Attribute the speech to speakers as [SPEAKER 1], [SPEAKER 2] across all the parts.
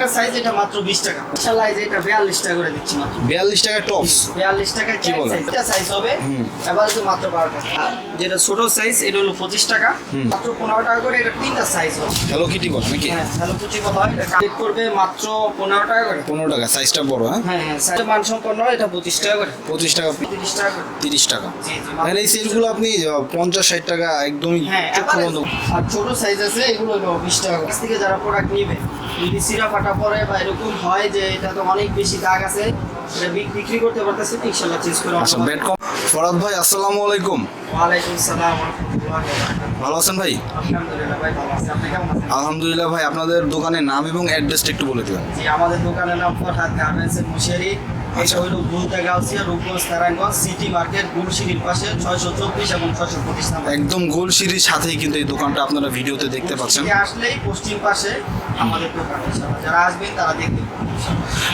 [SPEAKER 1] প্রত্যেকটা সাইজ এটা মাত্র বিশ টাকা। ইনশাল্লাহ এই এটা বিয়াল্লিশ টাকা করে দিচ্ছি মাত্র।
[SPEAKER 2] বিয়াল্লিশ টাকা টপস
[SPEAKER 1] বিয়াল্লিশ টাকা
[SPEAKER 2] কি বলেন?
[SPEAKER 1] এটা সাইজ হবে এবার তো মাত্র বারো টাকা। যেটা ছোট সাইজ এটা হলো পঁচিশ টাকা। মাত্র পনেরো টাকা করে এটা তিনটা সাইজ হবে।
[SPEAKER 2] হ্যালো কিটি বল নাকি?
[SPEAKER 1] হ্যাঁ হ্যালো কথা হয়। এটা কালেক্ট করবে মাত্র পনেরো টাকা করে।
[SPEAKER 2] পনেরো টাকা সাইজটা বড় হ্যাঁ?
[SPEAKER 1] হ্যাঁ হ্যাঁ সাইজ মানসম্পন্ন এটা পঁচিশ টাকা করে।
[SPEAKER 2] পঁচিশ টাকা
[SPEAKER 1] তিরিশ টাকা করে।
[SPEAKER 2] তিরিশ টাকা।
[SPEAKER 1] জি জি
[SPEAKER 2] আর এই সেলগুলো আপনি আহ, পঞ্চাশ ষাট টাকা একদমই
[SPEAKER 1] হ্যাঁ
[SPEAKER 2] চক্ষু বন্ধ।
[SPEAKER 1] আর ছোট সাইজ আছে এগুলো হলো বিশ টাকা কাছ থেকে যারা প্রোডাক্ট নিবে যদি সিরা ফাটা পরে বা এরকম হয় যে এটা তো অনেক বেশি দাগ আছে এটা বিক্রি করতে পারতেছে ইনশাল্লাহ চেঞ্জ করে
[SPEAKER 2] আচ্ছা ব্যাট কম ফরাদ ভাই আসসালামু আলাইকুম।
[SPEAKER 1] ওয়ালাইকুম সালাম ওয়া রাহমাতুল্লাহি
[SPEAKER 2] ভালো আছেন ভাই?
[SPEAKER 1] আলহামদুলিল্লাহ ভাই ভালো আছি। আপনি কেমন আছেন?
[SPEAKER 2] আলহামদুলিল্লাহ ভাই আপনাদের দোকানের নাম এবং অ্যাড্রেসটা একটু বলে দেবেন।
[SPEAKER 1] জি আমাদের দোকানের নাম ফরহাদ গার্মেন্টসের মুশারি
[SPEAKER 2] আচ্ছা।
[SPEAKER 1] এটা হলো বুলতা গাউসিয়া রূপগঞ্জ নারায়ণগঞ্জ সিটি মার্কেট গুলশিরির পাশে ছয়শো চব্বিশ এবং ছয়শো পঁচিশ
[SPEAKER 2] একদম গোলসিরির সাথেই কিন্তু এই দোকানটা আপনারা ভিডিওতে দেখতে পাচ্ছেন।
[SPEAKER 1] আসলেই পশ্চিম পাশে আমাদের যারা আসবেন তারা দেখতে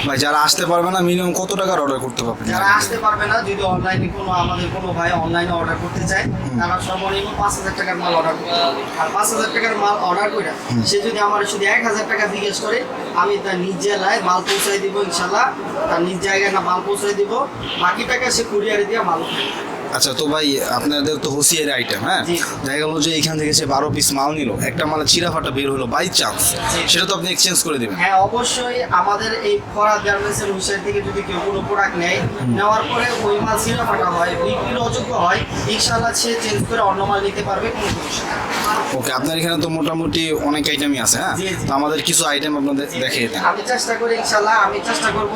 [SPEAKER 2] ভাই যারা আসতে পারবে না মিনিমাম কত টাকার অর্ডার করতে পারবে?
[SPEAKER 1] যারা আসতে পারবে না যদি অনলাইনে কোনো আমাদের কোনো ভাই অনলাইনে অর্ডার করতে চায় তারা সর্বনিম্ন পাঁচ হাজার টাকার মাল অর্ডার করতে হবে আর পাঁচ হাজার টাকার মাল অর্ডার করে সে যদি আমার শুধু এক হাজার টাকা জিজ্ঞেস করে আমি তার নিজ জেলায় মাল পৌঁছাই দিব ইনশাল্লাহ। তার নিজ জায়গায় না মাল পৌঁছাই দিব বাকি টাকা সে কুরিয়ারে দিয়ে মাল।
[SPEAKER 2] আচ্ছা তো ভাই আপনাদের তো হুঁশিয়ারি আইটেম হ্যাঁ। দেখা গেলো যে এখান থেকে সে বারো পিস মাল নিল একটা মালে চিরা ফাটা বের হলো বাই চান্স সেটা তো আপনি এক্সচেঞ্জ করে দেবেন।
[SPEAKER 1] হ্যাঁ অবশ্যই আমাদের এই ফরাদ গার্মেন্টসের হুইসের থেকে যদি কেউ কোনো প্রোডাক্ট নেয় নেওয়ার পরে ওই মাল সিরা ফাটা হয় বিক্রির অযোগ্য হয় ইনশাল্লাহ সে চেঞ্জ করে অন্য মাল নিতে পারবে কোনো সমস্যা
[SPEAKER 2] ওকে আপনার এখানে তো মোটামুটি অনেক আইটেমই আছে হ্যাঁ। তো আমাদের কিছু আইটেম আপনাদের দেখিয়ে দেন।
[SPEAKER 1] আমি চেষ্টা করি ইনশাল্লাহ আমি চেষ্টা করব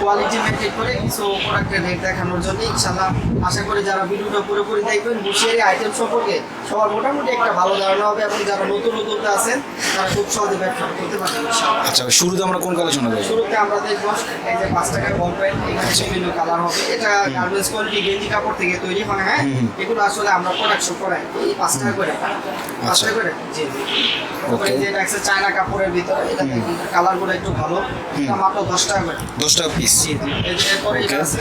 [SPEAKER 1] কোয়ালিটি মেনটেন করে কিছু প্রোডাক্টের রেট দেখানোর জন্য ইনশাল্লাহ আশা করি যারা ভিডিওটা পুরোপুরি দেখবেন বুঝিয়ে আইটেম সম্পর্কে সবার মোটামুটি একটা ভালো ধারণা হবে এবং যারা নতুন নতুন আছেন তারা খুব সহজে ব্যবসা করতে পারবেন
[SPEAKER 2] আচ্ছা শুরুতে আমরা কোন কালেকশন হবে
[SPEAKER 1] শুরুতে আমরা দেখব এই যে পাঁচ টাকার বল প্যান্ট এখানে বিভিন্ন কালার হবে। এটা গার্মেন্টস কোয়ালিটি গেঞ্জি কাপড় থেকে তৈরি হয় হ্যাঁ? এগুলো আসলে আমরা প্রোডাকশন করাই। এই পাঁচ টাকা করে পাঁচ
[SPEAKER 2] আচ্ছা।
[SPEAKER 1] টাকা করে? জি. ওকে যে এটা একটা চায়না কাপড়ের ভিতরে এটা কালারগুলো একটু ভালো। এটা মাত্র দশ টাকা করে।
[SPEAKER 2] দশ টাকা পিস
[SPEAKER 1] জি এই এরপরে এটা আছে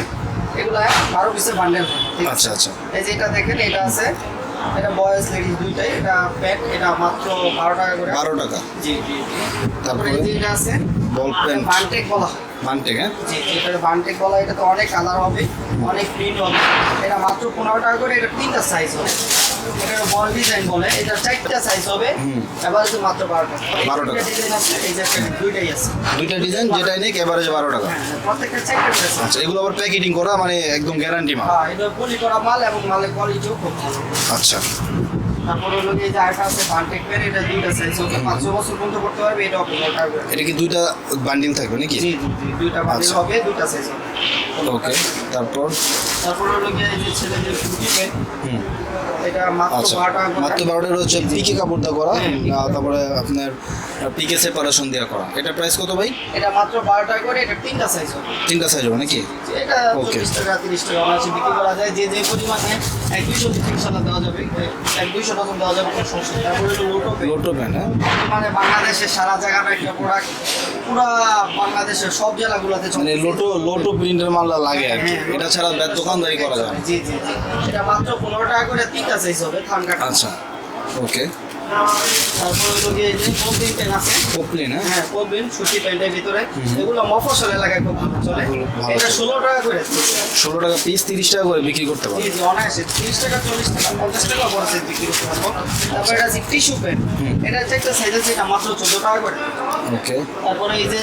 [SPEAKER 1] এগুলো বারো পিসের বান্ডেল
[SPEAKER 2] আচ্ছা, আচ্ছা।
[SPEAKER 1] এই যে এটা দেখেন এটা আছে। এটা বয়েজ লেডিস দুইটাই এটা প্যান্ট এটা মাত্র বারো টাকা করে।
[SPEAKER 2] বারো টাকা।
[SPEAKER 1] জি জি তারপরে এই যে এটা আছে
[SPEAKER 2] বল প্যান্ট
[SPEAKER 1] বান্টেক বলা
[SPEAKER 2] বান্টেক হ্যাঁ?
[SPEAKER 1] জি এটা বান্টেক বলা এটা তো অনেক কালার হবে অনেক প্রিন্ট হবে। এটা মাত্র পনেরো টাকা করে এটা তিনটা সাইজ হবে। এটা বল ডিজাইন বলে এটা চারটা সাইজ হবে এবার তো মাত্র বারো টাকা
[SPEAKER 2] 12 টাকা।
[SPEAKER 1] ডিজাইন আছে এই যে দুইটাই আছে।
[SPEAKER 2] দুইটা ডিজাইন যেটাই নেই এভারেজ বারো টাকা
[SPEAKER 1] প্রত্যেকটা চারটা ড্রেস
[SPEAKER 2] আচ্ছা এগুলো আবার প্যাকেটিং করা মানে একদম গ্যারান্টি মাল?
[SPEAKER 1] হ্যাঁ এটা পলি করা মাল এবং মালের কোয়ালিটিও খুব ভালো।
[SPEAKER 2] আচ্ছা।
[SPEAKER 1] তারপরে হলো এই যে আরেকটা আছে পেন এটা দুইটা সাইজ হবে। বছর পর্যন্ত করতে পারবে এটা
[SPEAKER 2] এটা কি দুইটা বান্ডিল থাকবে নাকি?
[SPEAKER 1] জি জি জি দুইটা বান্ডিল
[SPEAKER 2] আচ্ছা।
[SPEAKER 1] হবে দুইটা সাইজ হবে।
[SPEAKER 2] ওকে তারপর?
[SPEAKER 1] তারপরে হলো এই যে ছেলেদের ফুটি পেন
[SPEAKER 2] হুম। আচ্ছা
[SPEAKER 1] টাকা।
[SPEAKER 2] মাত্র বারোটার হচ্ছে পিকে কাপড় দিয়ে করা
[SPEAKER 1] হ্যাঁ,
[SPEAKER 2] তারপরে আপনার পিকে সেপারেশন দিয়ে করা। এটা প্রাইস কত ভাই?
[SPEAKER 1] এটা মাত্র বারো টাকা করে এটা তিনটা সাইজ হবে।
[SPEAKER 2] তিনটা সাইজ হবে নাকি?
[SPEAKER 1] এটা. চল্লিশ টাকা তিরিশ টাকা অনায়াসে বিক্রি করা যায়। যে যে পরিমাণে এক দুইশো ইনশাল্লাহ দেওয়া যাবে। এক দুইশো ডজন দেওয়া যাবে কোনো সমস্যা তারপরে লোটো
[SPEAKER 2] লোটো প্যান্ট হ্যাঁ।
[SPEAKER 1] মানে বাংলাদেশের সারা জায়গার একটা প্রোডাক্ট পুরা বাংলাদেশের সব জেলাগুলোতে
[SPEAKER 2] মানে লোটো লোটো প্রিন্টের মাল লাগে আর কি।
[SPEAKER 1] হ্যাঁ,
[SPEAKER 2] এটা ছাড়া দোকানদারি করা যায়
[SPEAKER 1] জি জি জি। এটা মাত্র পনেরো টাকা করে তিনটা সাইজ হবে থান কাটা।
[SPEAKER 2] আচ্ছা ওকে।
[SPEAKER 1] তারপরে হলো গিয়ে যে কপিং পেন আছে।
[SPEAKER 2] পপলিন হ্যাঁ?
[SPEAKER 1] সুতি প্যান্টের ভিতরে। এগুলো মফসল এলাকায় খুব ভালো চলে। এটা ষোলো টাকা করে।
[SPEAKER 2] ষোলো টাকা পিস তিরিশ টাকা করে বিক্রি করতে
[SPEAKER 1] জি অনায়াসে তিরিশ টাকা চল্লিশ টাকা পঞ্চাশ টাকা বড় সাইজ বিক্রি করতে পারব। তারপরে এটা আছে টিস্যু প্যান্ট এটা হচ্ছে একটা সাইজ আছে এটা মাত্র চোদ্দ টাকা করে।
[SPEAKER 2] ওকে।
[SPEAKER 1] তারপরে এই যে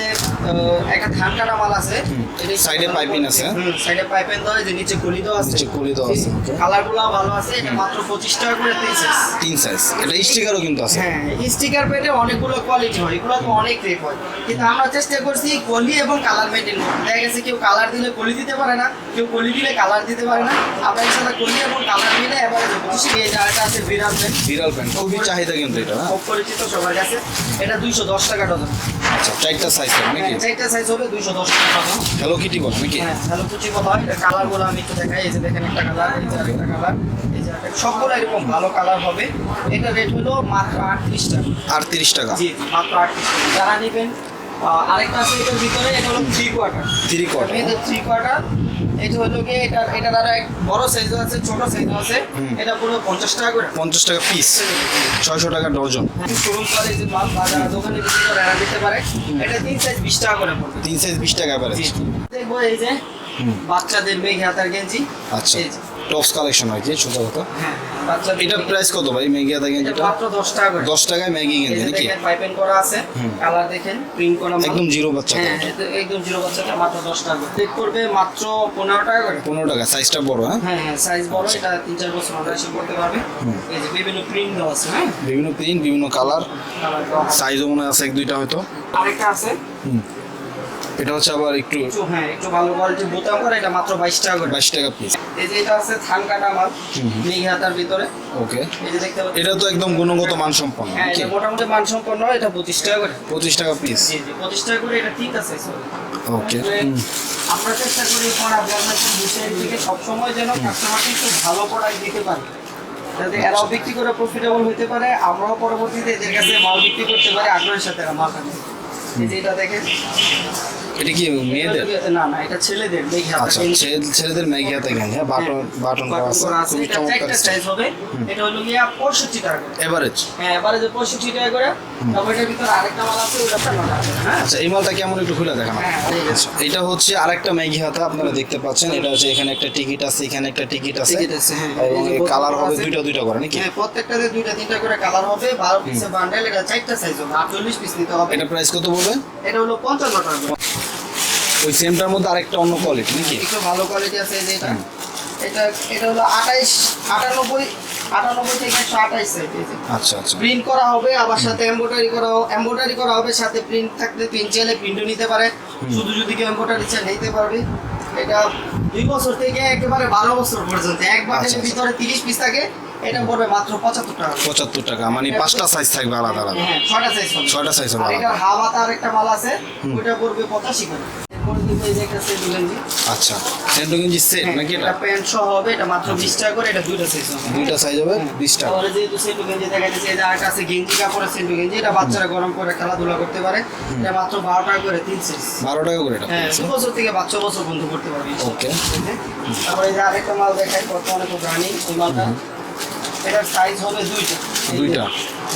[SPEAKER 1] একটা ধান কাটা মাল আছে।
[SPEAKER 2] এ piping আছে।
[SPEAKER 1] সাইডে পাইপিং দেওয়া যে নিচে কলি দেওয়া আছে।
[SPEAKER 2] নিচে কলি দেওয়া আছে.
[SPEAKER 1] কালারগুলো ভালো আছে এটা মাত্র পঁচিশ টাকা করে তিন সাইজ
[SPEAKER 2] তিন সাইজ এটা স্টিকারও কিন্তু আছে।
[SPEAKER 1] হ্যাঁ স্টিকার পেটে অনেকগুলো কোয়ালিটি হয় এগুলো তো অনেক রেপ হয়। কিন্তু আমরা চেষ্টা করছি কলি এবং কালার করতে দেখা গেছে কেউ কালার দিলে কলি দিতে পারে না কেউ কলি দিলে কালার দিতে পারে না। আমরা একসাথে কলি এবং কালার মিলে এবার পঁচিশে এই জায়গাটা আছে বিড়াল পেন
[SPEAKER 2] বিড়াল প্যান্ট খুবই চাহিদা কিন্তু এটা
[SPEAKER 1] পরিচিত সবার কাছে। এটা দুইশো দশ টাকা ডজন।
[SPEAKER 2] আচ্ছা চারটা সাইজ নাকি?
[SPEAKER 1] চারটা সাইজ হবে দুইশো দশ টাকা ডজন
[SPEAKER 2] হ্যালো কিটি বল নাকি?
[SPEAKER 1] হ্যাঁ হ্যালো কথা হয়। এটা কালারগুলো আমি একটু দেখাই। এই যে দেখেন একটা কালার এই যে আরেকটা কালার এই যে সবগুলো এরকম ভালো কালার হবে। এটা রেট হলো মাত্র আটত্রিশ টাকা।
[SPEAKER 2] আটত্রিশ টাকা।
[SPEAKER 1] জি মাত্র আটত্রিশ টাকা। যারা নেবেন আরেকটা আছে এটার ভিতরে এটা হলো থ্রি কোয়ার্টার
[SPEAKER 2] থ্রি কোয়ার্টার
[SPEAKER 1] এটা থ্রি কোয়ার্টার এটা হলো কি এটা এটা আরও এক বড় সাইজও আছে ছোট সাইজও আছে। এটা পুরো পঞ্চাশ টাকা করে।
[SPEAKER 2] পঞ্চাশ টাকা পিস ছয়শো টাকা ডজন
[SPEAKER 1] শোরুম করে যে মাল বাজার দোকানে বিক্রি করে এরা দিতে পারে। এটা তিন সাইজ বিশ টাকা করে পড়বে।
[SPEAKER 2] তিন সাইজ বিশ টাকা
[SPEAKER 1] পারে। দেখব এই যে বাচ্চাদের মেঘ হাতার গেঞ্জি।
[SPEAKER 2] আচ্ছা। টপস কালেকশন হয় যে ছোট কথা
[SPEAKER 1] হ্যাঁ।
[SPEAKER 2] এটার প্রাইস কত ভাই? ম্যাগি আদা
[SPEAKER 1] এটা মাত্র দশ টাকা করে।
[SPEAKER 2] দশ টাকায় ম্যাগি গেঞ্জি নাকি?
[SPEAKER 1] দেখেন পাইপেন করা আছে। কালার দেখেন প্রিন্ট করা
[SPEAKER 2] একদম জিরো বাচ্চা
[SPEAKER 1] হ্যাঁ একদম জিরো বাচ্চাটা মাত্র দশ টাকা করে। চেক করবে মাত্র পনেরো টাকা করে।
[SPEAKER 2] পনেরো টাকা সাইজটা বড় হ্যাঁ?
[SPEAKER 1] হ্যাঁ হ্যাঁ সাইজ বড় এটা তিন চার বছর অনায়াসে করতে পারবে। এই যে বিভিন্ন প্রিন্ট দেওয়া আছে হ্যাঁ?
[SPEAKER 2] বিভিন্ন প্রিন্ট বিভিন্ন কালার। সাইজও মনে হয় আছে এক দুইটা হয়তো।
[SPEAKER 1] আরেকটা আছে।
[SPEAKER 2] হুম। এটা হচ্ছে আবার একটু
[SPEAKER 1] হ্যাঁ একটু ভালো কোয়ালিটির বোতাম করে এটা মাত্র বাইশ টাকা করে।
[SPEAKER 2] বাইশ টাকা পিস
[SPEAKER 1] এই যে এটা আছে থান কাটা মাল। হাতার ভিতরে।
[SPEAKER 2] ওকে।
[SPEAKER 1] এই যে দেখতে পাচ্ছেন।
[SPEAKER 2] এটা তো একদম গুণগত মানসম্পন্ন
[SPEAKER 1] হ্যাঁ এটা মোটামুটি মানসম্পন্ন এটা পঁচিশ টাকা করে।
[SPEAKER 2] পঁচিশ টাকা পিস
[SPEAKER 1] জি জি পঁচিশ টাকা করে এটা ঠিক আছে।
[SPEAKER 2] ওকে
[SPEAKER 1] আমরা চেষ্টা করি পড়া গভর্নমেন্টের বিষয়ের দিকে সবসময় যেন কাস্টমারকে একটু ভালো প্রোডাক্ট দিতে পারি। যাতে এরাও বিক্রি করে প্রফিটেবল হতে পারে আমরাও পরবর্তীতে এদের কাছে মাল বিক্রি করতে পারি আগ্রহের সাথে মাল কাটে এই যে এটা দেখেন।
[SPEAKER 2] এটা কি মেয়েদের?
[SPEAKER 1] না না এটা ছেলেদের দেখে
[SPEAKER 2] আচ্ছা ছেলে- ছেলেদের ম্যাগি হাতে গেঞ্জি হ্যাঁ বাটন বাটন করা আছে। খুবই চমৎকার
[SPEAKER 1] সাইজ হবে এটা হলো গিয়া পঁয়ষট্টি টাকা করে।
[SPEAKER 2] এভারেজ
[SPEAKER 1] হ্যাঁ যে পঁয়ষট্টি টাকা করে। তারপর এটার ভিতরে আরেকটা মাল আছে ওটা পনেরো টাকা। হ্যাঁ?
[SPEAKER 2] আচ্ছা এই মালটা কেমন একটু খুলে দেখানো
[SPEAKER 1] হ্যাঁ
[SPEAKER 2] আচ্ছা এটা হচ্ছে আরেকটা ম্যাগি হাতা আপনারা দেখতে পাচ্ছেন। এটা হচ্ছে এখানে একটা টিকিট আছে এখানে একটা টিকিট আছে।
[SPEAKER 1] হ্যাঁ।
[SPEAKER 2] এবং কালার হবে। দুইটা দুইটা করে নাকি?
[SPEAKER 1] হ্যাঁ প্রত্যেকটাতে দুইটা তিনটা করে কালার হবে। বারো পিসের বান্ডেল এটা চারটা সাইজ হবে আটচল্লিশ পিস নিতে হবে।
[SPEAKER 2] এটা প্রাইস কত পড়বে
[SPEAKER 1] এটা হলো পঞ্চান্ন টাকা করে।
[SPEAKER 2] ওই সেমটার মধ্যে আরেকটা অন্য কোয়ালিটি নাকি?
[SPEAKER 1] একটু ভালো কোয়ালিটি আছে এই যে এটা। এটা এটা হলো আঠাইশ আটানব্বই আটানব্বই থেকে একশো আঠাইশ সাইজ এই
[SPEAKER 2] আচ্ছা আচ্ছা।
[SPEAKER 1] প্রিন্ট করা হবে আবার সাথে এমব্রয়ডারি করা এমব্রয়ডারি করা হবে সাথে প্রিন্ট থাকলে প্রিন্ট চাইলে প্রিন্টও নিতে পারে। শুধু যদি কেউ এমব্রয়ডারি চাই নিতে পারবে। এটা দুই বছর থেকে একেবারে বারো বছর পর্যন্ত। এক
[SPEAKER 2] আচ্ছা,
[SPEAKER 1] বাটের
[SPEAKER 2] আচ্ছা।
[SPEAKER 1] ভিতরে তিরিশ পিস থাকে এটা পড়বে মাত্র পঁচাত্তর টাকা।
[SPEAKER 2] পঁচাত্তর টাকা মানে পাঁচটা সাইজ থাকবে আলাদা আলাদা।
[SPEAKER 1] হ্যাঁ ছয়টা সাইজ
[SPEAKER 2] ছয়টা সাইজ হবে আলাদা।
[SPEAKER 1] এটার হাওয়া তার একটা মাল আছে ওইটা পড়বে পঁচাশি করে। এই সেট
[SPEAKER 2] আচ্ছা। সেন্টু গেঞ্জি সেট
[SPEAKER 1] হ্যাঁ,
[SPEAKER 2] নাকি এটা?
[SPEAKER 1] এটা প্যান্ট সহ হবে এটা মাত্র বিশ টাকা করে এটা দুইটা সাইজ হবে।
[SPEAKER 2] দুইটা সাইজ হবে
[SPEAKER 1] হ্যাঁ।
[SPEAKER 2] বিশ টাকা।
[SPEAKER 1] তাহলে যেহেতু সেন্টু গেঞ্জি দেখা যাচ্ছে এই যে আরেকটা আছে গেঞ্জি কাপড়ের সেন্টু গেঞ্জি এটা বাচ্চারা গরম করে খেলাধুলা করতে পারে। এটা মাত্র বারো টাকা করে তিন সাইজ
[SPEAKER 2] বারো টাকা করে এটা
[SPEAKER 1] হ্যাঁ দু বছর থেকে বাচ্চা বছর বন্ধ করতে পারবে
[SPEAKER 2] ওকে?
[SPEAKER 1] তারপরে এই আরেকটা মাল দেখাই বর্তমানে খুব রানিং মালটা। এটার সাইজ হবে দুইটা। এই
[SPEAKER 2] দুইটা।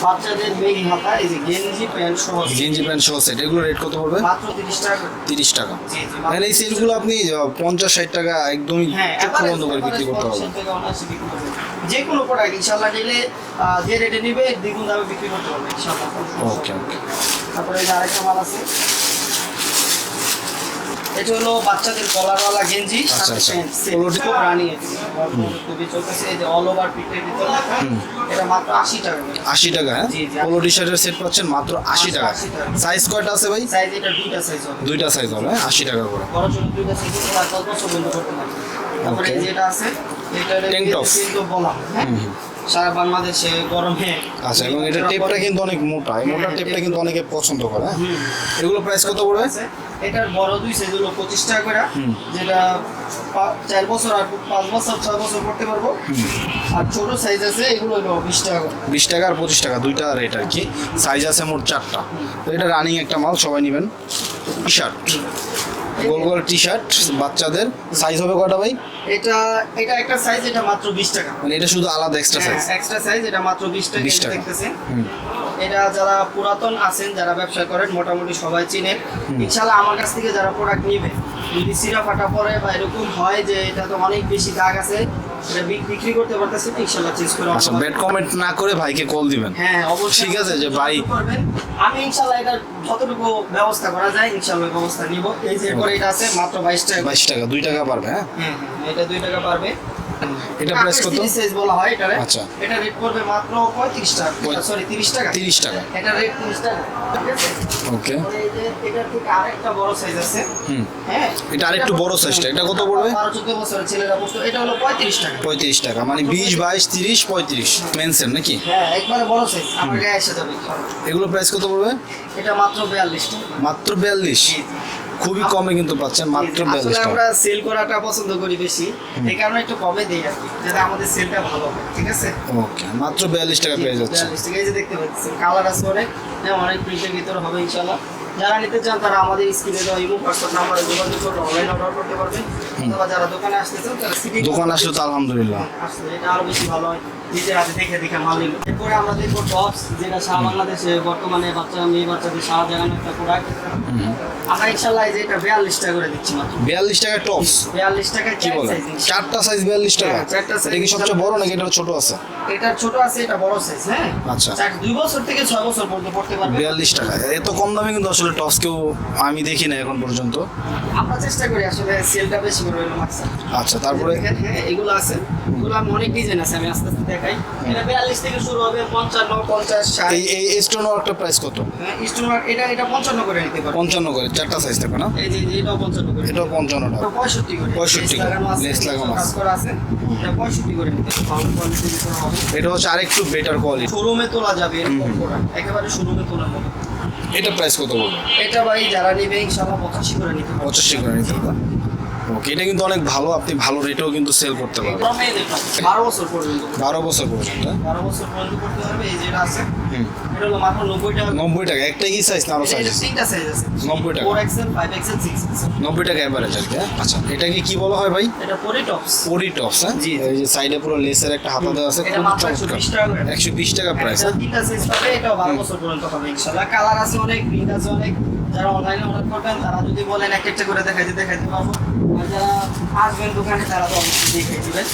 [SPEAKER 1] বাচ্চাদের মেঘি হাতা এই যে গেঞ্জি প্যান্ট সহ
[SPEAKER 2] গেঞ্জি প্যান্ট সহ সেট এগুলো রেট কত পড়বে
[SPEAKER 1] মাত্র টাকা করে।
[SPEAKER 2] তিরিশ টাকা।
[SPEAKER 1] জি জি
[SPEAKER 2] মানে এই সেটগুলো আপনি আহ, পঞ্চাশ ষাট টাকা একদমই
[SPEAKER 1] হ্যাঁ
[SPEAKER 2] চক্ষু বন্ধ করে বিক্রি করতে হবে।
[SPEAKER 1] 50। যে কোনো প্রোডাক্ট ইনশাল্লাহ নিলে যে রেটে নিবে দ্বিগুণ দামে বিক্রি করতে পারবে ইনশাল্লাহ
[SPEAKER 2] ওকে ওকে
[SPEAKER 1] তারপরে আরেকটা মাল আছে। এটা হলো বাচ্চাদের কলারওয়ালা গেঞ্জি
[SPEAKER 2] আচ্ছা,
[SPEAKER 1] সাথে
[SPEAKER 2] আচ্ছা।
[SPEAKER 1] Pant set.
[SPEAKER 2] পোলোটি-
[SPEAKER 1] খুব রানি খুবই চলতেছে এই যে অল ওভার পিটের ভিতরে এটা মাত্র আশি টাকা
[SPEAKER 2] আশি টাকা হ্যাঁ। পোলো টি শার্টের সেট পাচ্ছেন মাত্র আশি টাকা সাইজ কয়টা আছে ভাই
[SPEAKER 1] সাইজ এটা দুইটা সাইজ হবে
[SPEAKER 2] দুইটা সাইজ হবে হ্যাঁ? আশি টাকা করে
[SPEAKER 1] বড় ছোট দুইটা সাইজ হবে আর বন্ধ করতে পারবে তারপরে যেটা আছে এটা. কিন্তু বলা হয়, হ্যাঁ সারা বাংলাদেশে গরমে
[SPEAKER 2] আচ্ছা এবং এটা টেপটা কিন্তু অনেক মোটা। এই মোটা
[SPEAKER 1] হ্যাঁ,
[SPEAKER 2] টেপটা কিন্তু অনেকে পছন্দ করে হ্যাঁ? এগুলো প্রাইস কত পড়বে?
[SPEAKER 1] এটার বড় দুই সাইজ হলো পঁচিশ টাকা করে। যেটা চার বছর আর পাঁচ বছর ছয় বছর পড়তে পারব। আর ছোট সাইজ আছে এগুলো হলো বিশ টাকা
[SPEAKER 2] বিশ টাকা আর পঁচিশ টাকা দুইটা রেট আর কি। সাইজ আছে মোট চারটা। তো এটা রানিং একটা মাল সবাই নেবেন। টি শার্ট গোল গোল টি শার্ট বাচ্চাদের সাইজ হবে কটা ভাই?
[SPEAKER 1] এটা এটা একটা সাইজ এটা মাত্র বিশ টাকা।
[SPEAKER 2] মানে এটা শুধু আলাদা এক্সট্রা সাইজ
[SPEAKER 1] এক্সট্রা সাইজ এটা মাত্র বিশ টাকা
[SPEAKER 2] 20 টাকা।
[SPEAKER 1] দেখতেছেন। এটা যারা পুরাতন আছেন যারা ব্যবসা করেন মোটামুটি সবাই চিনেন। ইনশাল্লাহ আমার কাছ থেকে যারা প্রোডাক্ট নিবে যদি সিরা ফাটা পরে বা এরকম হয় যে এটা তো অনেক বেশি দাগ আছে বিক্রি করতে পারতেছে তো চেঞ্জ করে
[SPEAKER 2] আচ্ছা ব্যাড কমেন্ট না করে ভাইকে কল দিবেন।
[SPEAKER 1] হ্যাঁ অবশ্যই
[SPEAKER 2] ঠিক আছে যে ভাই-
[SPEAKER 1] আমি ইনশাল্লাহ এটা যতটুকু ব্যবস্থা করা যায় ইনশাল্লাহ ব্যবস্থা নিব। এই যে এরপরে এটা আছে মাত্র বাইশ টাকা।
[SPEAKER 2] বাইশ টাকা দুই টাকা পারবে হ্যাঁ?
[SPEAKER 1] হ্যাঁ হ্যাঁ, এটা দুই টাকা পারবে।
[SPEAKER 2] এটা প্রাইস কত?
[SPEAKER 1] সাইজ বলা হয় এটারে।
[SPEAKER 2] আচ্ছা।
[SPEAKER 1] এটা রেট পড়বে মাত্র পঁয়ত্রিশ টাকা। সরি তিরিশ টাকা।
[SPEAKER 2] তিরিশ টাকা।
[SPEAKER 1] এটা রেট তিরিশ টাকা।
[SPEAKER 2] ওকে
[SPEAKER 1] এটার থেকে আরেকটা বড় সাইজ আছে।
[SPEAKER 2] হুম।
[SPEAKER 1] হ্যাঁ?
[SPEAKER 2] এটা আরেকটু বড় size টা, এটা কত পড়বে?
[SPEAKER 1] বারো চোদ্দ বছরের ছেলেরা পড়তো এটা হলো পঁয়ত্রিশ টাকা।
[SPEAKER 2] পঁয়ত্রিশ টাকা। মানে বিশ বাইশ তিরিশ পঁয়ত্রিশ। মেনসেন নাকি?
[SPEAKER 1] হ্যাঁ একবারে বড় সাইজ আমার গায়ে এসে যাবে।
[SPEAKER 2] এগুলো প্রাইস কত পড়বে?
[SPEAKER 1] এটা মাত্র বিয়াল্লিশ টাকা।
[SPEAKER 2] মাত্র বিয়াল্লিশ? খুবই কমে কিন্তু পাচ্ছেন মাত্র
[SPEAKER 1] আসলে
[SPEAKER 2] বিয়াল্লিশ টাকা।
[SPEAKER 1] আমরা সেল করাটা পছন্দ করি বেশি। এই কারণে একটু কমে দিই আর যাতে আমাদের সেলটা ভালো হয় ঠিক আছে?
[SPEAKER 2] ওকে মাত্র বিয়াল্লিশ টাকা পেয়ে যাচ্ছে।
[SPEAKER 1] বিয়াল্লিশ টাকা এই যে দেখতে পাচ্ছেন কালার আছে অনেক হ্যাঁ অনেক প্রিন্টের ভিতর হবে ইনশাল্লাহ যারা নিতে চান তারা আমাদের স্ক্রিনে দেওয়া ইমো হোয়াটসঅ্যাপ নাম্বারে যোগাযোগ করে অনলাইন অর্ডার করতে পারবেন অথবা যারা দোকানে আসতে চান তারা
[SPEAKER 2] দোকান আসলে তো আলহামদুলিল্লাহ।
[SPEAKER 1] আসলে এটা আরও বেশি ভালো হয় নিজের হাতে দেখে দেখে মাল এরপরে আমরা দেখব টপস যেটা সারা বাংলাদেশে বর্তমানে বাচ্চা মেয়ে বাচ্চাদের সারা জায়গায় একটা প্রোডাক্ট আমরা ইনশাল্লাহ এই যে এটা বিয়াল্লিশ টাকা করে দিচ্ছি মাত্র।
[SPEAKER 2] বিয়াল্লিশ টাকা টপস কি বলে চারটা সাইজ বিয়াল্লিশ টাকা?
[SPEAKER 1] হ্যাঁ, চারটা size।
[SPEAKER 2] এটা কি সবচেয়ে বড় নাকি এটা ছোট আছে?
[SPEAKER 1] এটা ছোট আছে এটা বড় সাইজ হ্যাঁ।
[SPEAKER 2] আচ্ছা।
[SPEAKER 1] দুই বছর থেকে ছয় বছর পর্যন্ত পড়তে পারবে।
[SPEAKER 2] বিয়াল্লিশ টাকা। এত কম দামে কিন্তু আসলে টপস কেউ আমি দেখি না এখন পর্যন্ত।
[SPEAKER 1] আমরা চেষ্টা করি আসলে সেলটা বেশি করে হলো মাক্সা
[SPEAKER 2] আচ্ছা তারপরে?
[SPEAKER 1] দেখেন, হ্যাঁ এগুলো আছে। এগুলো আমি অনেক ডিজাইন আছে আমি আস্তে আস্তে দেখাই। এটা বিয়াল্লিশ থেকে শুরু হবে পঞ্চান্ন পঞ্চাশ ষাট।
[SPEAKER 2] এই এই স্টোন ওয়ার্কটা প্রাইস কত?
[SPEAKER 1] হ্যাঁ, স্টোনার এটা এটা পঞ্চান্ন করে নিতে পারবে
[SPEAKER 2] পঞ্চান্ন করে চারটা সাইজ থাকবে না?
[SPEAKER 1] এই যে এটাও পঞ্চান্ন করে।
[SPEAKER 2] এটাও পঞ্চান্ন টাকা।
[SPEAKER 1] এটা পঁয়ষট্টি করে।
[SPEAKER 2] 65
[SPEAKER 1] লেস লাগানো আছে,
[SPEAKER 2] লেস লাগানো
[SPEAKER 1] কাজ করা আছে। এটা পঁয়ষট্টি করে নিতে হবে হবে।
[SPEAKER 2] এটা হচ্ছে আরেকটু বেটার কোয়ালিটি
[SPEAKER 1] শোরুমে তোলা যাবে এরকম একেবারে শোরুমে তোলার মতো।
[SPEAKER 2] এটা প্রাইস কত বলব?
[SPEAKER 1] এটা ভাই যারা নেবে ইনশাআল্লাহ পঁচাশি করে নিতে পারবে
[SPEAKER 2] পঁচাশি করে নিতে হবে ওকে এটা কিন্তু অনেক ভালো আপনি ভালো রেটেও কিন্তু সেল করতে পারবেন।
[SPEAKER 1] বারো বছর পর্যন্ত।
[SPEAKER 2] বারো বছর পর্যন্ত।
[SPEAKER 1] বারো বছর পর্যন্ত করতে পারবে এই যেটা আছে। এটা হলো মাত্র নব্বই টাকা।
[SPEAKER 2] নব্বই টাকা একটা কি সাইজ না আরও সাইজ
[SPEAKER 1] তিনটা সাইজ আছে।
[SPEAKER 2] নব্বই টাকা।
[SPEAKER 1] Four XL five XL six XL
[SPEAKER 2] নব্বই টাকা অ্যাভারেজ আর কি হ্যাঁ? আচ্ছা এটাকে কি বলা হয় ভাই?
[SPEAKER 1] এটা পরে টপস
[SPEAKER 2] পরি টপস হ্যাঁ?
[SPEAKER 1] জি, জি।
[SPEAKER 2] এই যে সাইডে পুরো লেসের একটা হাতা দেওয়া আছে খুব চমৎকার।
[SPEAKER 1] বিশ টাকা করে।
[SPEAKER 2] একশো বিশ টাকা প্রাইস
[SPEAKER 1] এটা তিনটা সাইজ পাবে এটা বারো বছর পর্যন্ত হবে কালার আছে অনেক প্রিন্ট আছে অনেক। যারা অনলাইনে অর্ডার করবেন তারা যদি বলেন এক একটা করে দেখাইতে দেখাইতে পারব। আর যারা আসবেন দোকানে তারা তো অবশ্যই দেখাই দিবেন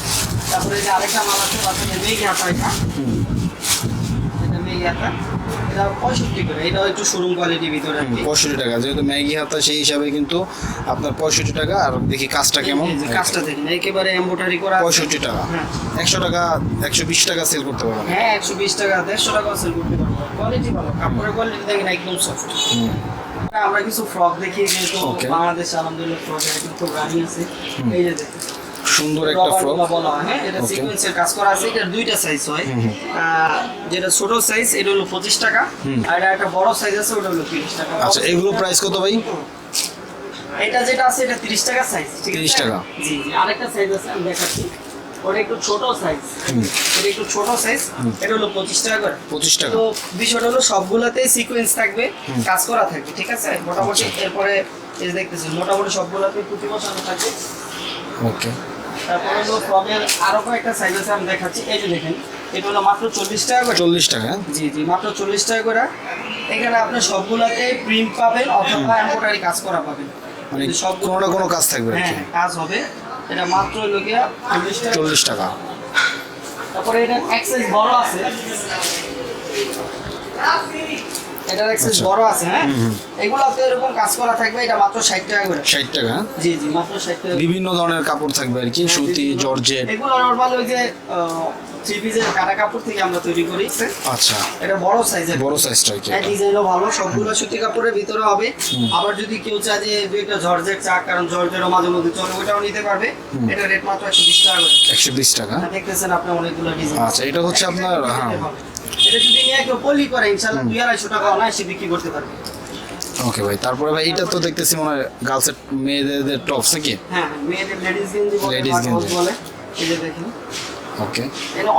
[SPEAKER 1] তারপরে যে আরেকটা মাল আছে বাচ্চাদের মেঘি হাতা এটা এটা হাতা এটা পঁয়ষট্টি করে এটাও একটু শোরুম কোয়ালিটির ভিতরে
[SPEAKER 2] পঁয়ষট্টি টাকা যেহেতু ম্যাগি হাতা সেই হিসাবে কিন্তু আপনার পঁয়ষট্টি টাকা আর দেখি কাজটা কেমন?
[SPEAKER 1] কাজটা দেখেন একেবারে এমব্রয়ডারি করা
[SPEAKER 2] পঁয়ষট্টি টাকা।
[SPEAKER 1] হ্যাঁ।
[SPEAKER 2] একশো টাকা একশো বিশ টাকা সেল করতে পারবেন।
[SPEAKER 1] হ্যাঁ একশো বিশ টাকা দেড়শো টাকা সেল করতে পারব কোয়ালিটি ভালো কাপড়ের কোয়ালিটি দেখেন একদম সফট। আমরা কিছু ফ্রক দেখিয়ে যেহেতু বাংলাদেশ আলহামদুলিল্লাহ ফ্রক এখন খুব রানিং আছে। এই যে দেখেন।
[SPEAKER 2] সুন্দর একটা ফ্রক
[SPEAKER 1] বলা হয় হ্যাঁ এটা সিকোয়েন্সের কাজ করা আছে এটা দুইটা সাইজ হয়। যেটা ছোট সাইজ এটা হলো পঁচিশ টাকা।
[SPEAKER 2] হুম।
[SPEAKER 1] আর এটা একটা বড় সাইজ আছে ওটা হলো তিরিশ টাকা।
[SPEAKER 2] আচ্ছা এগুলো প্রাইস কত ভাই?
[SPEAKER 1] এটা যেটা আছে এটা তিরিশ টাকা সাইজ
[SPEAKER 2] 30 টাকা।
[SPEAKER 1] জি জি আরেকটা সাইজ আছে আমি দেখাচ্ছি। ওটা একটু ছোট সাইজ এটা একটু ছোট সাইজ এটা হলো পঁচিশ টাকা করে।
[SPEAKER 2] পঁচিশ টাকা।
[SPEAKER 1] তো বিষয়টা হলো সবগুলাতেই সিকোয়েন্স থাকবে কাজ করা থাকবে ঠিক আছে? মোটামুটি
[SPEAKER 2] আচ্ছা।
[SPEAKER 1] এরপরে এই দেখতেছেন মোটামুটি সবগুলাতে পুঁতি বসানো থাকবে।
[SPEAKER 2] ওকে
[SPEAKER 1] তারপরে হলো ফ্রকের আরও কয়েকটা সাইজ আছে আমি দেখাচ্ছি। এই যে দেখেন এটা হলো মাত্র চল্লিশ টাকা করে।
[SPEAKER 2] চল্লিশ টাকা?
[SPEAKER 1] জি জি মাত্র চল্লিশ টাকা করে। এখানে আপনি সবগুলাতে প্রিন্ট পাবেন অথবা এমব্রয়ডারি কাজ করা পাবেন।
[SPEAKER 2] মানে
[SPEAKER 1] সব
[SPEAKER 2] কোনো না কোনো কাজ থাকবে
[SPEAKER 1] হ্যাঁ কাজ হবে। এটা মাত্র হলো গিয়া চল্লিশ টাকা।
[SPEAKER 2] চল্লিশ টাকা।
[SPEAKER 1] তারপরে এটা এক্সেস বড় আছে। এটার এক্সেস
[SPEAKER 2] আচ্ছা।
[SPEAKER 1] বড় আছে হ্যাঁ? এগুলোতে এরকম কাজ করা থাকবে এটা মাত্র ষাট টাকা করে।
[SPEAKER 2] ষাট টাকা হ্যাঁ?
[SPEAKER 1] জি জি মাত্র ষাট টাকা
[SPEAKER 2] বিভিন্ন ধরনের কাপড় থাকবে আর কি সুতি জর্জেট।
[SPEAKER 1] এগুলো নর্মাল ওই যে থ্রি পিসের কাটা কাপড় থেকে আমরা তৈরি করি
[SPEAKER 2] আচ্ছা।
[SPEAKER 1] এটা বড় সাইজের
[SPEAKER 2] বড় সাইজটা কি
[SPEAKER 1] হ্যাঁ ডিজাইনও ভালো সবগুলো সুতি কাপড়ের ভিতরে হবে। আবার যদি কেউ চায় যে দুই একটা জর্জেট চাক কারণ জর্জেরও মাঝে মধ্যে চলে ওটাও নিতে পারবে। এটা রেট মাত্র একশো বিশ টাকা করে।
[SPEAKER 2] একশো বিশ টাকা?
[SPEAKER 1] দেখতেছেন আপনি অনেকগুলো ডিজাইন
[SPEAKER 2] আচ্ছা, এটা হচ্ছে আপনার, হ্যাঁ।
[SPEAKER 1] এটা যদি নিয়ে কেউ পলি করে ইনশাল্লাহ দুই আড়াইশো টাকা অনায়াসে বিক্রি করতে পারবে।
[SPEAKER 2] ওকে ভাই তারপরে ভাই এটা তো দেখতেছি মনে হয় গার্লসের মেয়েদের টপস নাকি?
[SPEAKER 1] হ্যাঁ মেয়েদের লেডিস গেঞ্জি বলে
[SPEAKER 2] গেঞ্জি।
[SPEAKER 1] বলে। এই দেখেন।
[SPEAKER 2] ওকে।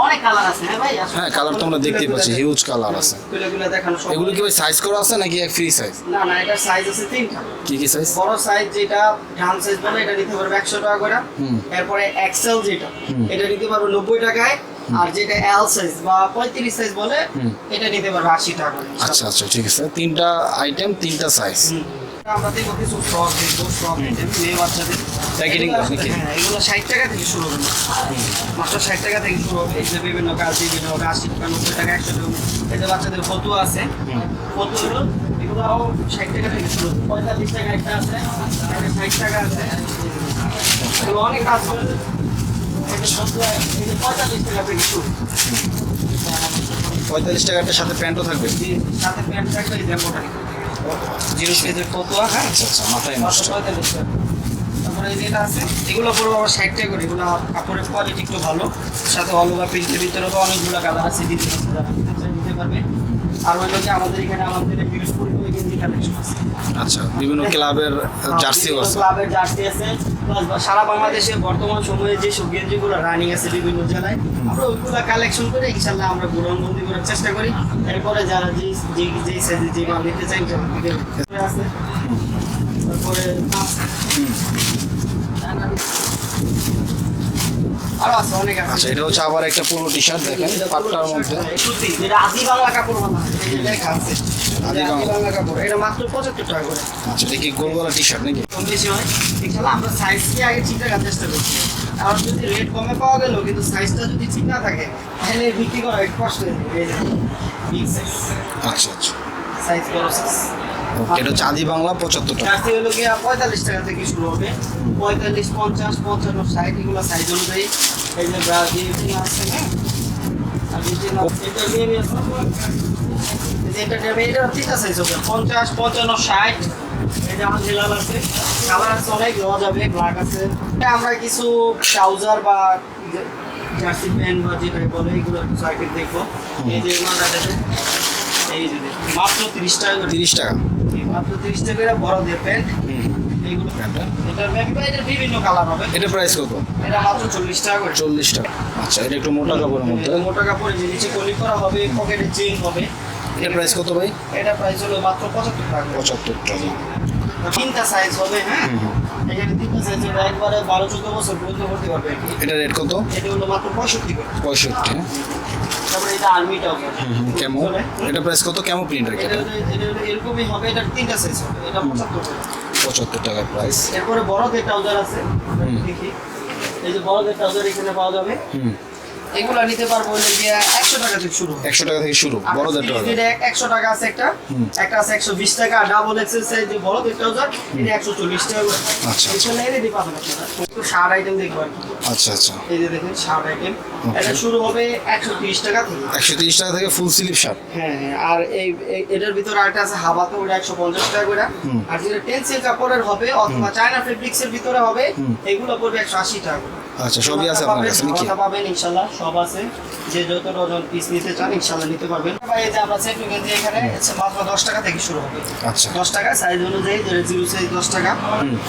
[SPEAKER 1] অনেক কালার আছে হ্যাঁ ভাই?
[SPEAKER 2] হ্যাঁ কালার তো আমরা দেখতেই পাচ্ছি হিউজ কালার আছে। এগুলো কি ভাই সাইজ করা আছে নাকি ফ্রি সাইজ
[SPEAKER 1] না না এটা সাইজ আছে তিনটা।
[SPEAKER 2] কি কি সাইজ
[SPEAKER 1] বড় সাইজ যেটা ডান সাইজ বলে এটা নিতে পারবে একশো টাকা করে।
[SPEAKER 2] হুম।
[SPEAKER 1] এরপরে এক্সেল যেটা এটা নিতে পারবে নব্বই টাকায়। আর যেটা এল সাইজ বা পঁয়ত্রিশ সাইজ বলে এটা নিতে পারবে আশি টাকা।
[SPEAKER 2] আচ্ছা আচ্ছা ঠিক আছে। তিনটা আইটেম তিনটা সাইজ।
[SPEAKER 1] আমরা দেখব কিছু ফ্রক দেখব ফ্রক আইটেম মেয়ে বাচ্চাদের। হ্যাঁ এগুলো ষাট টাকা থেকে শুরু হবে। মাত্র ষাট টাকা থেকে শুরু হবে। এই যে বিভিন্ন কাজ বিভিন্ন নব্বই টাকা একশো টাকা। এই যে বাচ্চাদের ফতুয়া আছে। ফতুয়া এগুলো ষাট টাকা থেকে শুরু পঁয়তাল্লিশ টাকা একটা আছে ষাট টাকা আছে। অনেক কাজ পঁয়তাল্লিশ টাকা থেকে শুরু
[SPEAKER 2] পঁয়তাল্লিশ টাকাটার সাথে প্যান্টও থাকবে?
[SPEAKER 1] সাথে প্যান্ট থাকবে এই জিরো পেজের
[SPEAKER 2] আচ্ছা আচ্ছা মাথায়
[SPEAKER 1] মাত্র
[SPEAKER 2] নষ্ট
[SPEAKER 1] পঁয়তাল্লিশ টাকা। তারপরে যেটা আছে এগুলো পড়ব আবার ষাট টাকা করে। এগুলো কাপড়ের কোয়ালিটি একটু ভালো। সাথে হলো প্রিন্টের ভিতরে তো অনেকগুলো কালার আছে দিতে পারবে। নিতে পারবে আর ওই লোকে আমাদের এখানে আমাদের গেঞ্জি কালেকশন আছে
[SPEAKER 2] আচ্ছা বিভিন্ন ক্লাবের
[SPEAKER 1] বিভিন্ন
[SPEAKER 2] আছে।
[SPEAKER 1] ক্লাবের জার্সি আছে। সারা বাংলাদেশে বর্তমান সময়ে যে সব গেঞ্জিগুলো রানিং আছে বিভিন্ন জেলায় আমরা ওইগুলো কালেকশন করে ইনশাল্লাহ আমরা গুণবন্দি করার চেষ্টা করি। এরপরে যারা যে যে যে সাইজে যে মাল নিতে চাই আছে তারপরে
[SPEAKER 2] আচ্ছা এটা হচ্ছে আবার একটা পুরো টি শার্ট দেখেন পাটটার মধ্যে।
[SPEAKER 1] আদি বাংলা কাপড়।
[SPEAKER 2] আদি
[SPEAKER 1] এটা
[SPEAKER 2] বাংলা।
[SPEAKER 1] বাংলা কাপড়। এটা মাত্র পঁচাত্তর টাকা করে।
[SPEAKER 2] আচ্ছা এটা কি গোলগলা টি শার্ট নাকি?
[SPEAKER 1] কম বেশি হয়। ইনশাল্লাহ আমরা সাইজকে আগে ঠিক রাখার চেষ্টা করছি। আর যদি রেট কমে পাওয়া গেল কিন্তু সাইজটা যদি ঠিক না থাকে তাহলে বিক্রি করা একটু কষ্ট হয়ে যাবে
[SPEAKER 2] আচ্ছা আচ্ছা।
[SPEAKER 1] সাইজ বড় সাইজ
[SPEAKER 2] ওকে এটা আদি বাংলা পঁচাত্তর টাকা।
[SPEAKER 1] চারটি হলো গিয়া পঁয়তাল্লিশ টাকা থেকে শুরু হবে। পঁয়তাল্লিশ পঞ্চাশ পঞ্চান্ন ষাট এগুলো সাইজ অনুযায়ী এই যে ব্রাজিল আছে না এটা নিয়ে নিয়ে আসো। এই যে এটা তিনটা সাইজ হবে। পঞ্চাশ পঞ্চান্ন ষাট আমার জেলাল আছে। কালার আছে অনেক দেওয়া যাবে ব্ল্যাক আছে। আমরা কিছু ট্রাউজার বা জার্সি প্যান্ট বা যেটা বলে এগুলো আইটেম দেখব। এই যে এগুলো দেখেন এই যে মাত্র তিরিশ টাকা
[SPEAKER 2] তিরিশ টাকা।
[SPEAKER 1] মাত্র 30 টাকা বড় দিয়ে প্যান্ট এইগুলো বিভিন্ন কালার হবে।
[SPEAKER 2] এটা প্রাইস কত?
[SPEAKER 1] এটা মাত্র 40 টাকা করে।
[SPEAKER 2] 40 টাকা। আচ্ছা এটা একটু মোটা কাপড়ের মধ্যে।
[SPEAKER 1] মোটা কাপড় যে নিচে হবে পকেটে চেইন হবে।
[SPEAKER 2] এটা প্রাইস কত ভাই?
[SPEAKER 1] এটা প্রাইস হলো মাত্র 75 টাকা
[SPEAKER 2] 75 টাকা।
[SPEAKER 1] তিনটা সাইজ হবে হ্যাঁ? এখানে তিনটা একবারে 12 14 বছর পর্যন্ত করতে পারবে
[SPEAKER 2] এটা রেট কত?
[SPEAKER 1] এটা হলো মাত্র
[SPEAKER 2] 65 65
[SPEAKER 1] কেমো এটা
[SPEAKER 2] প্রাইস কত? কেমো প্রিন্টার
[SPEAKER 1] এটা এরকমই হবে এটা তিনটা সাইজ হবে এটা 75
[SPEAKER 2] পঁচাত্তর টাকার প্রাইস
[SPEAKER 1] এরপরে বড় যে ট্রাউজার আছে দেখি। এই যে বড় যে ট্রাউজার এখানে পাওয়া যাবে।
[SPEAKER 2] হুম।
[SPEAKER 1] এগুলো নিতে পারব হলো গিয়ে একশো টাকা থেকে শুরু।
[SPEAKER 2] একশো টাকা থেকে শুরু বড়দের টাকা
[SPEAKER 1] একশো টাকা আছে একটা একটা আছে একশো বিশ টাকা ডাবল এক্সেল যে ট্রাউজার এটা একশো চল্লিশ টাকা
[SPEAKER 2] আচ্ছা,
[SPEAKER 1] এনে দিয়ে একটু শার্ট আইটেম দেখব আর
[SPEAKER 2] আচ্ছা আচ্ছা।
[SPEAKER 1] এই যে দেখেন শার্ট আইটেম এটা শুরু হবে একশো তিরিশ টাকা থেকে।
[SPEAKER 2] একশো তিরিশ টাকা থেকে ফুল স্লিভ শার্ট
[SPEAKER 1] হ্যাঁ হ্যাঁ আর এই এটার ভিতরে আরেকটা আছে হাবাতে ওটা একশো পঞ্চাশ টাকা করে। আর যেটা টেন্সিল কাপড়ের হবে অথবা চায়না ফেব্রিক্স এর ভিতরে হবে এগুলো পড়বে একশো আশি টাকা করে।
[SPEAKER 2] আচ্ছা সবই আছে আপনার কাছে নাকি?
[SPEAKER 1] হাবাটা পাবেন ইনশাল্লাহ সব আছে। যে যত ডজন পিস নিতে চান ইনশাল্লাহ নিতে পারবেন। ভাই এই যে আমরা সেট গেঞ্জি এখানে হচ্ছে মাত্র দশ টাকা থেকে শুরু হবে।
[SPEAKER 2] আচ্ছা।
[SPEAKER 1] দশ টাকা সাইজ অনুযায়ী যেটা জিরো সাইজ দশ টাকা।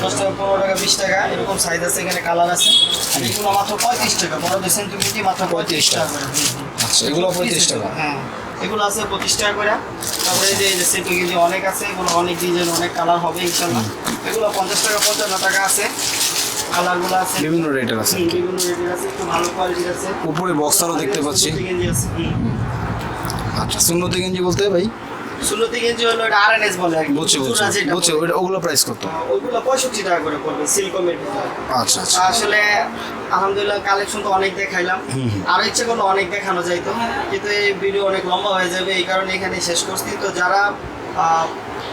[SPEAKER 1] দশ টাকা পনেরো টাকা বিশ টাকা এরকম সাইজ আছে এখানে কালার আছে। আর এগুলো মাত্র পঁয়ত্রিশ টাকা বড় দেশের গেঞ্জি মাত্র পঁয়ত্রিশ টাকা করে। জি, জি।
[SPEAKER 2] আচ্ছা এগুলো পঁয়ত্রিশ টাকা
[SPEAKER 1] হ্যাঁ। এগুলো আছে পঁচিশ টাকা করে। তারপরে যে যে সেট গেঞ্জি অনেক আছে এগুলো অনেক ডিজাইন অনেক কালার হবে ইনশাল্লাহ। এগুলো পঞ্চাশ টাকা পঞ্চান্ন টাকা আছে। কালারগুলো আছে।
[SPEAKER 2] বিভিন্ন রেটের আছে।
[SPEAKER 1] বিভিন্ন রেটের আছে একটু ভালো কোয়ালিটির আছে।
[SPEAKER 2] উপরে বক্সারও দেখতে পাচ্ছি। আচ্ছা সুন্নতি গেঞ্জি বলতে ভাই?
[SPEAKER 1] সুন্নতি গেঞ্জি হলো এটা আরএনএস বলে আর কি।
[SPEAKER 2] বুঝছি বুঝছি। ওগুলো প্রাইস কত?
[SPEAKER 1] ওইগুলো পঁয়ষট্টি টাকা করে পড়বে সিল্কমের ভিতরে।
[SPEAKER 2] আচ্ছা আচ্ছা।
[SPEAKER 1] আসলে আলহামদুলিল্লাহ কালেকশন তো অনেক দেখাইলাম। আরও ইচ্ছে করলে অনেক দেখানো যাইতো কিন্তু এই ভিডিও অনেক লম্বা হয়ে যাবে এই কারণে এখানে শেষ করছি। তো যারা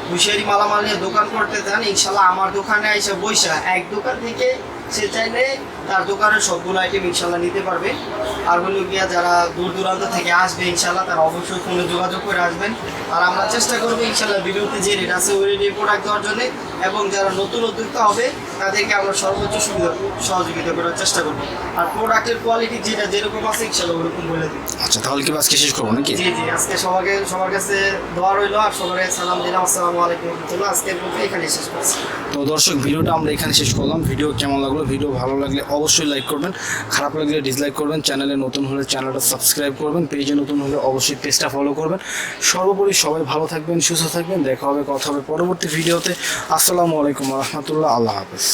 [SPEAKER 1] হুঁশিয়ারি মালামাল নিয়ে দোকান করতে চান ইনশাল্লাহ আমার দোকানে এসে বৈশা এক দোকান থেকে সে চাইলে তার দোকানের সবগুলো আইটেম ইনশাল্লাহ নিতে পারবে। আর হলো গিয়া যারা দূর দূরান্ত থেকে আসবে ইনশাল্লাহ তারা অবশ্যই ফোনে যোগাযোগ করে আসবেন। আর আমরা চেষ্টা করব ইনশাল্লাহ ভিডিওতে যে রেট আছে ওই রেটে প্রোডাক্ট দেওয়ার জন্য। এবং যারা নতুন উদ্যোক্তা হবে তাদেরকে আমরা সর্বোচ্চ সুবিধা সহযোগিতা করার চেষ্টা করব। আর প্রোডাক্টের কোয়ালিটি যেটা যেরকম আছে ইনশাল্লাহ ওরকম বলে দিই
[SPEAKER 2] আচ্ছা তাহলে কি আজকে শেষ করব নাকি?
[SPEAKER 1] জি জি আজকে সবাইকে সবার কাছে দোয়া রইল আর সবার সালাম দিলাম আসসালামু আলাইকুম রহমতুল্লাহ। মধ্যে এখানে শেষ করছি।
[SPEAKER 2] তো দর্শক ভিডিওটা আমরা এখানে শেষ করলাম। ভিডিও কেমন লাগল? ভিডিও ভালো লাগলে অবশ্যই লাইক করবেন। খারাপ লাগলে ডিসলাইক করবেন চ্যানেলে নতুন হলে চ্যানেলটা সাবস্ক্রাইব করবেন পেজে নতুন হলে অবশ্যই পেজটা ফলো করবেন। সর্বোপরি সবাই ভালো থাকবেন, সুস্থ থাকবেন। দেখা হবে, কথা হবে পরবর্তী ভিডিওতে আসসালামু আলাইকুম রহমতুল্লাহ। আল্লাহ হাফেজ।